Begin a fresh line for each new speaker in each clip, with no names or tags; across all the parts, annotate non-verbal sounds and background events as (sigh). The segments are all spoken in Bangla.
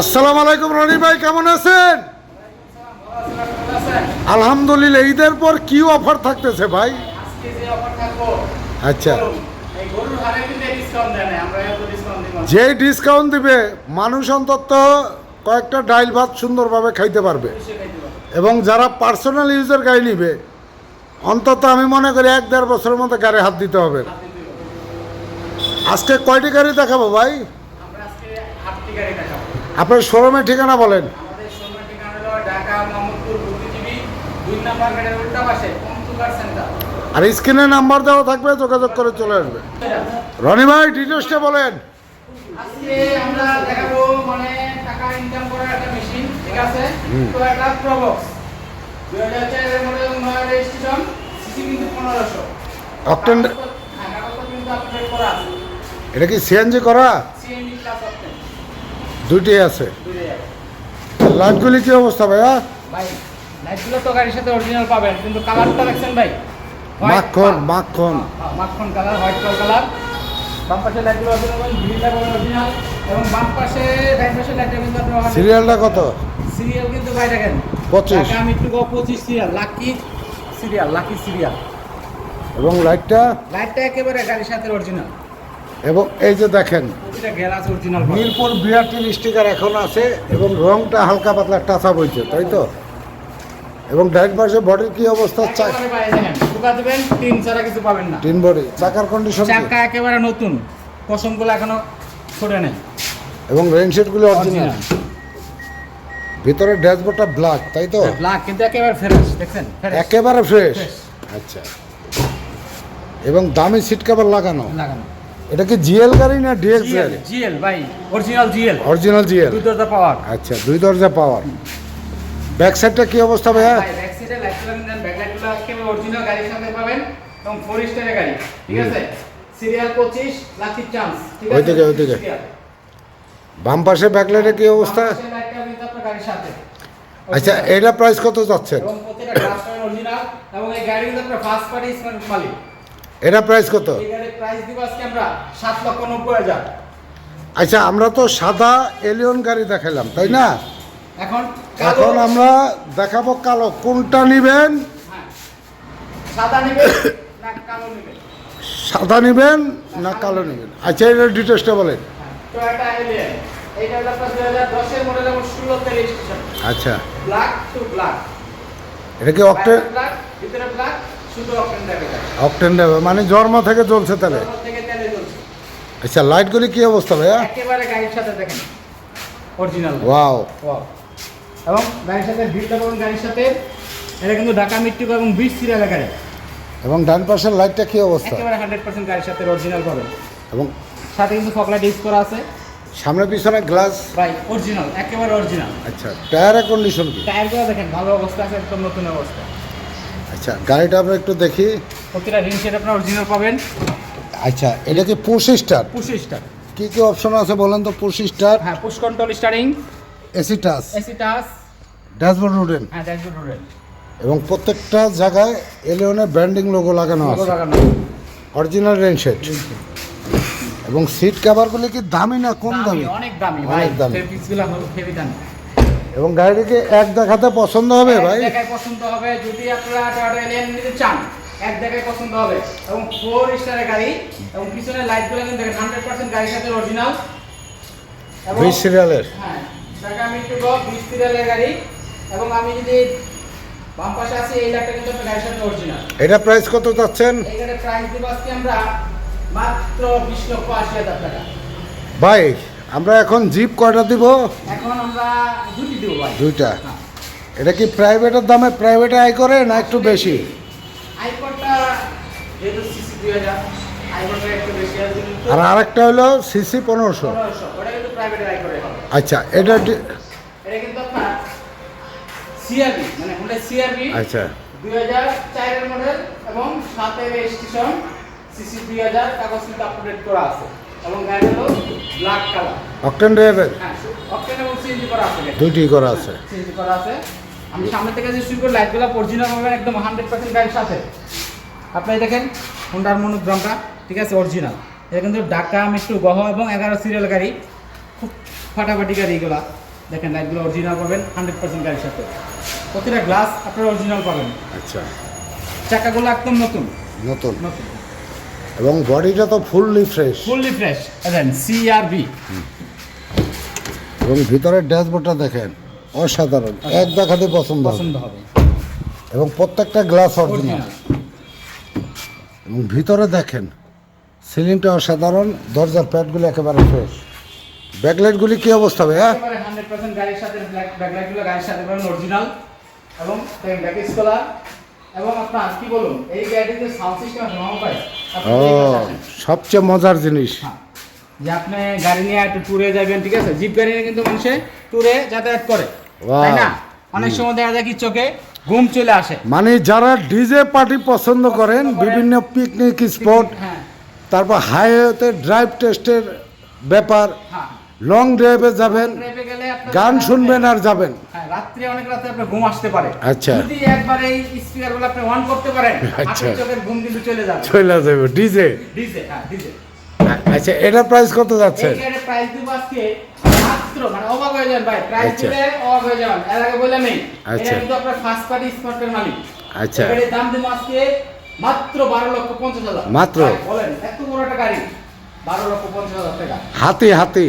আসসালামু আলাইকুম রনি ভাই কেমন আছেন আলহামদুলিল্লাহ ঈদের পর কি অফার থাকতেছে ভাই আচ্ছা। যে ডিসকাউন্ট দিবে মানুষ অন্তত কয়েকটা ডাইল ভাত সুন্দরভাবে খাইতে পারবে। এবং যারা পার্সোনাল ইউজের গাড়ি নিবে অন্তত আমি মনে করি এক দেড় বছরের মধ্যে গাড়ি হাত দিতে হবে। আজকে কয়টি গাড়ি দেখাবো ভাই
আমরা আজকে আটটি গাড়ি দেখাবো
আপনার শোরুমের ঠিকানা বলেন। আর স্ক্রিনে নাম্বার দেওয়া থাকবে যোগাযোগ করে চলে আসবে। রনি ভাই ডিটেলসটা বলেন।
আজকে আমরা দেখাবো মানে টাকা ইনকাম করার একটা মেশিন ঠিক আছে? তো একটা প্রবক্স দুই হাজার মডেল নয় রেজিস্ট্রেশন সিসি কিন্তু পনেরোশো।
অক্টেন
হ্যাঁ
এটা কি সিএনজি করা?
সিএনজি প্লাস দুইটাই আছে।
লাইটগুলি কি অবস্থা ভাইয়া?
ভাই লাইটগুলো তো গাড়ির সাথে অরিজিনাল পাবেন কিন্তু কালারটা দেখছেন ভাই।
মাখন
কালার।
মাখন।
হ্যাঁ, মাখন কালার হোয়াইট কালার বাম পাশে লাইটগুলো অরিজিনাল গ্রিলটা অরিজিনাল এবং বাম পাশে পাশে লাইটটা কিন্তু আপনার
সিরিয়ালটা কত?
সিরিয়াল কিন্তু ভাই দেখেন
পঁচিশ।
আমি একটু পঁচিশ serial lucky serial lucky serial
এবং লাইটটা
লাইটটা একেবারে গাড়ির সাথে অরিজিনাল
এবং এই যে দেখেন মিরপুর বিআরটি স্টিকার এখন আছে এবং রংটা হালকা পাতলা টাচা বইছে তাই তো? এবং ডাইন পাশে বডির কি অবস্থা?
পাবেন
বডি চাকার কন্ডিশন
চাকা একেবারে নতুন পশমগুলো এখনও ছোটে নেই।
এবং রেনশেডগুলো অরিজিনাল ভিতরে ড্যাশবোর্ডটা ব্ল্যাক তাই তো?
ব্ল্যাক কিন্তু একেবারে ফ্রেশ দেখছেন?
একেবারে ফ্রেশ আচ্ছা। এবং দামি সিট কভার লাগানো।
লাগানো।
এটা কি জিএল গাড়ি না ডিএক্স
জিএল
গাড়ি?
জিএল ভাই অরিজিনাল জিএল।
Original GL.
দুই দরজা পাওয়ার।
আচ্ছা দুই দরজা পাওয়ার। ব্যাক সাইডটা কি অবস্থা ভাইয়া?
ভাই ব্যাক সাইডে লাইটগুলো দেন ব্যাক লাইটগুলো একেবারে অরিজিনাল গাড়ির সাথে পাবেন এবং ফোর স্টারের গাড়ি ঠিক আছে? সিরিয়াল 25 লাকি চান্স ঠিক আছে?
ওইদিকে, ওইদিকে। বাম পাশে ব্যাকলাইটের কি অবস্থা? আচ্ছা এটা প্রাইস কত যাচ্ছেন?
এবং প্রত্যেকটা গ্লাস অরিজিনাল এবং এই গাড়ি কিন্তু আপনার ফার্স্ট পার্টি স্মার্ট মালিক।
এটা প্রাইস কত?
প্রাইস দিব আজকে আমরা 7 লক্ষ 90 হাজার।
আচ্ছা আমরা তো সাদা এলিয়ন গাড়ি দেখালাম তাই না?
এখন
এখন আমরা দেখাবো কালো। কোনটা নিবেন?
হ্যাঁ। সাদা নেবেন না কালো নেবেন?
সাদা নিবেন না কালো নিবেন? আচ্ছা এটার ডিটেলসটা বলেন
টয়োটা এলিয়ন এইটা হলো আপনার 2010 এর মডেল এবং 16 তে রেজিস্ট্রেশন
আচ্ছা।
ব্ল্যাক টু ব্ল্যাক
এটা কি অক্টেন
ভিতরে ব্ল্যাক
অক্টেন মানে জন্ম থেকে জ্বলছে তাহলে? আচ্ছা লাইটগুলি কি অবস্থা ভাইয়া?
একেবারে গাড়ির সাথে দেখেন। অরিজিনাল
ওয়াও
এবং গাড়ির সাথে ভিড়টা পাবেন গাড়ির সাথে এটা কিন্তু ঢাকা মৃত্যু এবং বিশ সিরিয়ালের গাড়ি।
এবং ডান পাশের লাইটটা কি অবস্থা?
একেবারে হান্ড্রেড পার্সেন্ট গাড়ির সাথে অরিজিনাল পাবেন
এবং
সাথে কিন্তু ফকলাইট ইউজ করা আছে।
সামনে পিছনে গ্লাস
ভাই অরিজিনাল একেবারে অরিজিনাল
আচ্ছা টায়ারের কন্ডিশন কি?
টায়ারগুলো দেখেন ভালো অবস্থা আছে একদম নতুন অবস্থা।
আচ্ছা গাড়িটা আমরা একটু দেখি।
প্রতিটা রিং সেট আপনার অরিজিনাল পাবেন।
আচ্ছা এটা কি পুশ স্টার
পুশ স্টার
কি কি অপশন আছে বলেন তো পুশ স্টার
হ্যাঁ push control steering
AC touch
AC touch
dashboard রুটেন
হ্যাঁ ড্যাশবোর্ড রোডের
এবং প্রত্যেকটা জায়গায় এলিয়নের ব্র্যান্ডিং লোগো লাগানো
লোগো
আছে।
লাগানো
অরিজিনাল রেন সেট এবং সিট কভারগুলি কি দামি না কম
দামি অনেক দামি ভাই
অনেক দামি।
ফেব্রিক্সগুলো হলো হেভি দামি।
এবং গাড়িটিকে এক দেখাতে পছন্দ হবে ভাই?
এক জায়গায় পছন্দ হবে যদি আপনারা টয়োটা এলিয়ন নিতে চান এক জায়গায় পছন্দ হবে। এবং ফোর স্টারের গাড়ি এবং পিছনে লাইটগুলো কিন্তু দেখেন হান্ড্রেড পার্সেন্ট গাড়ির সাথে অরিজিনাল
বিশ সিরিয়ালের
হ্যাঁ ঢাকা মিট্রো গো বিশ সিরিয়ালের গাড়ি। এবং আমি যদি বাম পাশে আছি এই লাইটটা কিন্তু আপনার গাড়ির সাথে অরিজিনাল
এটা প্রাইস কত চাচ্ছেন?
এখানে প্রাইস দিব আজকে আমরা মাত্র বিশ লক্ষ আশি হাজার টাকা।
ভাই আমরা এখন জিপ কয়টা দিব?
এখন আমরা দুটি দেবো ভাই।
দুইটা।
হ্যাঁ।
এটা কি প্রাইভেটের দামে প্রাইভেটে আয় করে না একটু বেশি? আর আরেকটা হলো সিসি পনেরোশো। আচ্ছা এটা
মানে
আচ্ছা।
দুই হাজার চারের মডেল এবং সাতের সিসি দুই হাজার কাগজ কিন্তু আপডেট করা আছে। এবং গাড়ি হলো ব্ল্যাক কালার
অকটেন ড্রাইভের
হ্যাঁ অকটেন এবং সিএনজি করা আছে
দুইটি করা আছে।
সিএনজি করা আছে। আমি সামনে থেকে যে শুরু করে লাইটগুলো অরিজিনাল পাবেন একদম হান্ড্রেড পার্সেন্ট গাড়ির সাথে। আপনি দেখেন হোন্ডার মনোগ্রামটা ঠিক আছে অরিজিনাল এটা কিন্তু ঢাকা মিট্টু গহ এবং এগারো সিরিয়াল গাড়ি। খুব ফাটাফাটি গাড়ি এগুলা। দেখেন লাইটগুলো অরিজিনাল পাবেন হান্ড্রেড পার্সেন্ট গাড়ির সাথে। প্রতিটা গ্লাস আপনারা অরিজিনাল পাবেন।
আচ্ছা।
চাকাগুলো একদম নতুন।
নতুন।
নতুন।
এবং বডিটা তো fully fresh.
Fully fresh then CRB
এবং ভিতরের ড্যাশবোর্ডটা দেখেন অসাধারণ। এক দেখাতে পছন্দ হবে।
পছন্দ হবে।
এবং প্রত্যেকটা গ্লাস অরিজিনাল। এবং ভিতরে দেখেন সিলিংটা অসাধারণ দরজার প্যাডগুলো একেবারে ফ্রেশ ব্যাকলাইটগুলি কি অবস্থা হবে
হ্যাঁ? হান্ড্রেড পার্সেন্ট গাড়ির সাথে ব্যাকলাইটগুলো গাড়ির সাথে অরিজিনাল এবং ব্যাক স্কলার। এবং আপনার কি বলুন এই গাড়িতে সাউন্ড সিস্টেম আছে মামা ভাই
ও। সবচেয়ে মজার জিনিস
হ্যাঁ। যে আপনি গাড়ি নিয়ে একটু ট্যুরে যাবেন ঠিক আছে জিপ গাড়ি নিয়ে কিন্তু মানুষে ট্যুরে যাতায়াত করে. তাই না অনেক সময় দেখা যায় কি চোখে ঘুম চলে আসে
মানে যারা ডিজে পার্টি পছন্দ করেন। বিভিন্ন পিকনিক স্পট
হ্যাঁ
তারপর হাইওয়েতে ড্রাইভ টেস্টের ব্যাপার
হ্যাঁ
লং ড্রাইভে যাবেন গান শুনবেন আর যাবেন
হ্যাঁ রাত্রে অনেক রাতে আপনার ঘুম আসতে পারে।
আচ্ছা।
যদি একবার এই আপনি অন করতে পারেন (laughs)
আচ্ছা।
চোখের ঘুম কিন্তু চলে যাবে।
চলে যাবে। ডিজে?
ডিজে হ্যাঁ ডিজে।
আচ্ছা এটা প্রাইস কত যাচ্ছে?
গাড়ির প্রাইস দিব আজকে মাত্র মানে অবাক হয়ে যান ভাই প্রাইস
আচ্ছা।
দিলে অবাক হয়ে যান। এর আগে নেই
আচ্ছা।
এটা কিন্তু আপনার ফার্স্ট পার্টি স্মার্টের মালিক।
আচ্ছা।
গাড়ির দাম দিব আজকে মাত্র বারো লক্ষ পঞ্চাশ হাজার।
মাত্র?
বলেন এত বড় একটা গাড়ি।
হাতি হাতি।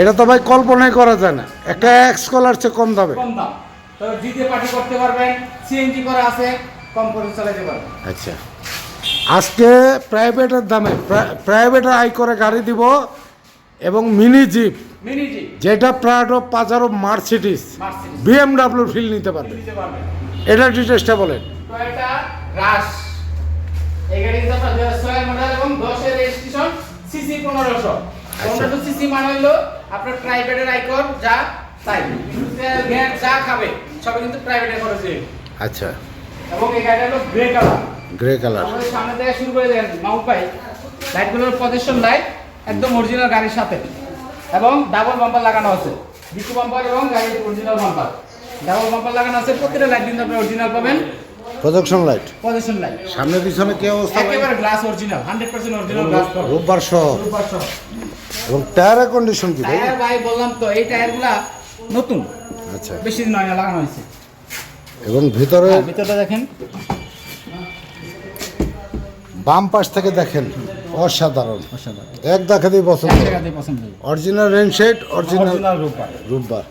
এটা তো ভাই কল্পনাই করা যায় না। একটা এক্স কলার চেয়ে কম দামে।
কম দাম। তো জিতে পার্টি করতে পারবেন সিএনজি করা আছে কম করে চালাতে পারবেন।
আচ্ছা। আজকে প্রাইভেটের দামে প্রাইভেটের আই করে গাড়ি দিব এবং মিনি জিপ যেটা Prado Pajero Mercedes BMW feel নিতে পারবে। এটা ডিটেলসটা বলেন
টয়োটা রাশ এই গাড়ি কিন্তু আপনার দুই হাজার ছয়ের মডেল এবং দশের রেজিস্ট্রেশন সিসি পনেরোশো। পনেরোশো সিসি মানে হলো আপনার প্রাইভেটের আইকন যা তাই। গ্যাস যা খাবে সব কিন্তু প্রাইভেটের খরচে।
আচ্ছা।
এবং এই গাড়িটা হলো গ্রে কালার
গ্রে কালার
আমাদের সামনে থেকে শুরু করে দেন মাউন্ট পাই লাইটগুলোর পজিশন লাইট একদম অরিজিনাল গাড়ির সাথে। এবং ডাবল বাম্পার লাগানো আছে। ডিকু বাম্পার এবং গাড়ির অরিজিনাল বাম্পার ডাবল বাম্পার লাগানো আছে প্রতিটা লাইট কিন্তু আপনি অরিজিনাল পাবেন।
প্রজেকশন লাইট
পজিশন লাইট
সামনে পিছনে কি অবস্থা
একেবারে glass original hundred percent original glass
রোববার সহ।
রূপার সহ।
এবং টায়ারের কন্ডিশন কি ভাই?
টায়ার ভাই বললাম তো এই টায়ারগুলা নতুন।
আচ্ছা।
বেশি দিন হয় না লাগানো হয়েছে।
এবং ভিতরে
হ্যাঁ, ভিতরটা দেখেন।
বাম পাশ থেকে দেখেন অসাধারণ।
অসাধারণ।
এক দেখাতেই পছন্দ। অরিজিনাল রেন শেড অরিজিনাল
রূপার
রোববার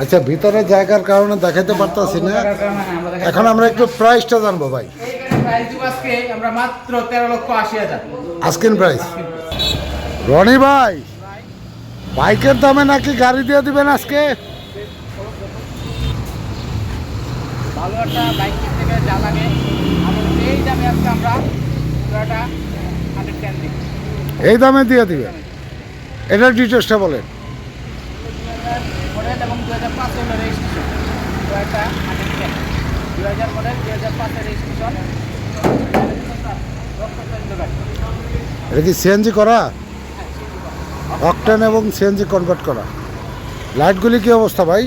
আচ্ছা ভিতরে জায়গার কারণে দেখাতে পারতাছি না।
হ্যাঁ, আমরা দেখাচ্ছি।
এখন আমরা একটু প্রাইসটা জানব ভাই। আজকের প্রাইস রনি ভাই বাইকের দামে নাকি গাড়ি দিয়ে দিবেন আজকে?
ভালো একটা বাইক কিনতে গেলে যা লাগে। এই দামে আজকে আমরা
এই দামে দিয়ে দিবেন এটার ডিটেলসটা বলেন
দু হাজার পাঁচ হলো রেজিস্ট্রেশন টয়োটা হান্ড্রেড টেন দু হাজার মডেল দু হাজার পাঁচের রেজিস্ট্রেশন
এটা কি সিএনজি করা? অকটেন এবং সিএনজি কনভার্ট করা। লাইটগুলি কি অবস্থা ভাই?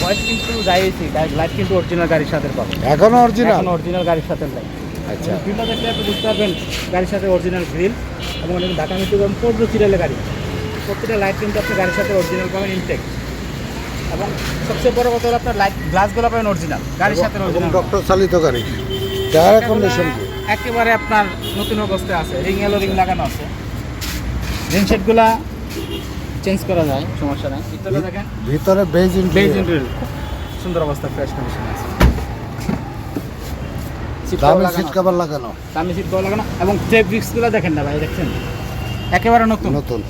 ভয়েস কিন্তু যাইছি লাইট কিন্তু অরিজিনাল গাড়ির সাথে পাবে।
এখনও অরিজিনাল
এখন অরিজিনাল গাড়ির সাথে লাইট
আচ্ছা।
গ্রিলটা দেখলে আপনি বুঝতে পারবেন গাড়ির সাথে অরিজিনাল গ্রিল এবং ঢাকা মিটু এবং পনেরো সিরিয়ালের গাড়ি। প্রত্যেকটা লাইট কিন্তু আপনি গাড়ির সাথে অরিজিনাল পাবেন ইনটেক এবং সবচেয়ে বড় কথা হলো আপনার লাইট গ্লাসগুলো পাবেন অরিজিনাল গাড়ির সাথে
এবং
অরিজিনাল
ডক্টর চালিত গাড়ি। টায়ার কন্ডিশন
একেবারে আপনার নতুন অবস্থায় আছে রিং এলো রিং লাগানো আছে। রিং সেটগুলা চেঞ্জ করা যায় সমস্যা নাই। ভিতরে দেখেন।
ভিতরে বেজ
বেজ
ইন্টেরিয়র
সুন্দর অবস্থা ফ্রেশ কন্ডিশন আছে।
দামি সিট। কভার লাগানো।
দামি সিট কভার লাগানো। এবং ফেব্রিক্সগুলো দেখেন না ভাই দেখছেন? একেবারে নতুন।
নতুন।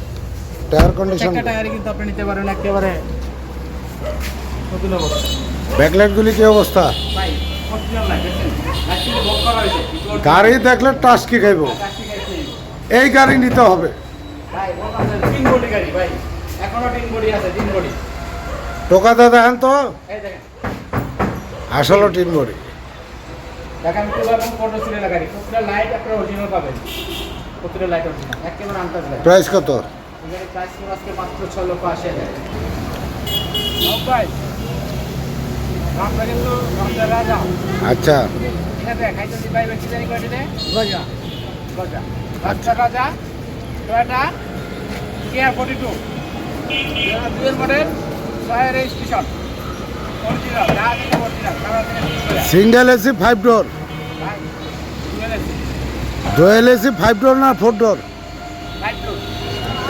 টায়ার কন্ডিশন
প্রত্যেকটা টায়ারে কিন্তু আপনি নিতে পারেন একেবারে
ব্যাকলাইটগুলি কি অবস্থা? গাড়ি দেখলে টাস্কি খাইব।
প্লাস্টিক
এই গাড়ি নিতে হবে।
বডি
টোকাতে দেখেন তো? আসলে টিন বডি। প্রাইস কত?
প্রাইস আজকে লক্ষ আশি হাজার ভাই আমরা কিন্তু আমাদের রাজা
আচ্ছা।
বাচ্চা রাজা টয়োটা কেয়ার ফোর্টি টু দুয়ের model registration
single AC five door dual AC. Five door না ফোর ডোর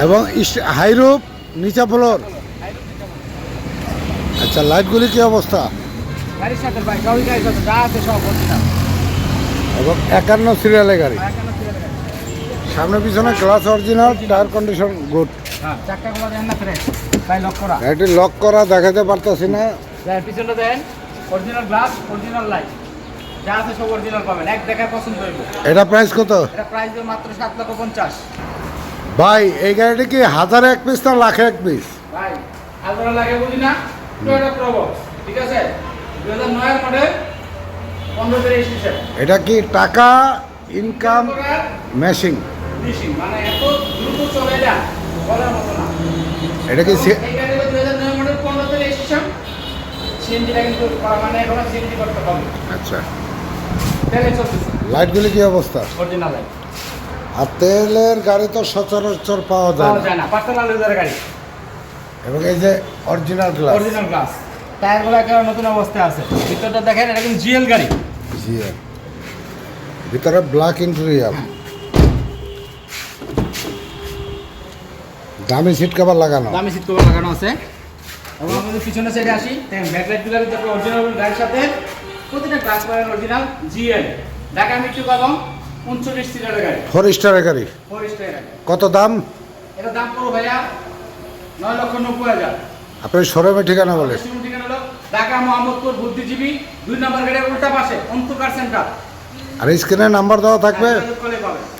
এবং হাইরুপ নিচা ফ্লোর আচ্ছা লাইটগুলি কি অবস্থা?
গাড়ির সাথে ভাই সবই গাড়ির সাথে যা আছে সব অরিজিনাল
এবং একান্ন সিরিয়ালের গাড়ি। সামনে পিছনে glass original tyre condition good
হ্যাঁ চাক্কাগুলো দেন না ফ্রেশ ভাই লক করা।
গাড়িটি লক করা দেখাতে পারতাছি না।
দেন পিছনটা then original glass original light যা আছে সব অরিজিনাল পাবেন। এক দেখায় পছন্দ হইব।
এটা প্রাইস কত?
এটা প্রাইস মাত্র সাত লক্ষ পঞ্চাশ।
ভাই এই গাড়িটি কি হাজারে এক পিস না লাখে এক পিস
ভাই লাগে না। টয়োটা প্রবক্স ঠিক আছে? দুই হাজার নয়ের মডেল পনেরো রেজিস্ট্রেশন
এটা কি টাকা ইনকাম ম্যাশিং
ফিনিশিং মানে এত দ্রুত চলে যায় বলার মতো না।
এটা কি সে-
এই গাড়িটা দুই হাজার নয় মডেল পনেরোতে রেজিস্ট্রেশন সিএনজিটা কিন্তু করা মানে এখনও সিএনজি করতে হবে।
আচ্ছা। লাইটগুলি কি অবস্থা?
অরিজিনাল লাইট
আর তেলের গাড়ি তো সচরাচর পাওয়া যায় না।
যায় না। পার্সোনাল ইউজার গাড়ি।
এবং এই যে অরিজিনাল গ্লাস
অরিজিনাল গ্লাস টায়ারগুলো একেবারে নতুন অবস্থায় আছে। ভিতরটা দেখেন এটা কিন্তু জিএল গাড়ি।
জি ভিতরে ব্ল্যাক ইন্টেরিয়ার দামি সিট কভার লাগানো।
দামি সিট কভার লাগানো আছে। এবং আমাদের পিছনে সাইডে আসি দেখেন ব্যাকলাইটগুলো কিন্তু অরিজিনাল গাড়ির সাথে প্রতিটা গ্লাস পাবেন অরিজিনাল জিএল ঢাকা মৃত্যু কদম উনচল্লিশ সিটারের গাড়ি।
ফোর স্টারের গাড়ি।
ফোর স্টার গাড়ি।
কত দাম?
এটা দাম পড়ো ভাইয়া নয় লক্ষ নব্বই হাজার।
আপনি শোরুমের ঠিকানা বলে
শোরুম ঠিকানা হলো ঢাকা মোহাম্মদপুর বুদ্ধিজীবী দুই নম্বর গাড়ির উল্টা পাশে অন্তকার সেন্টার।
আর স্ক্রিনে নাম্বার দেওয়া থাকবে।
পাবেন।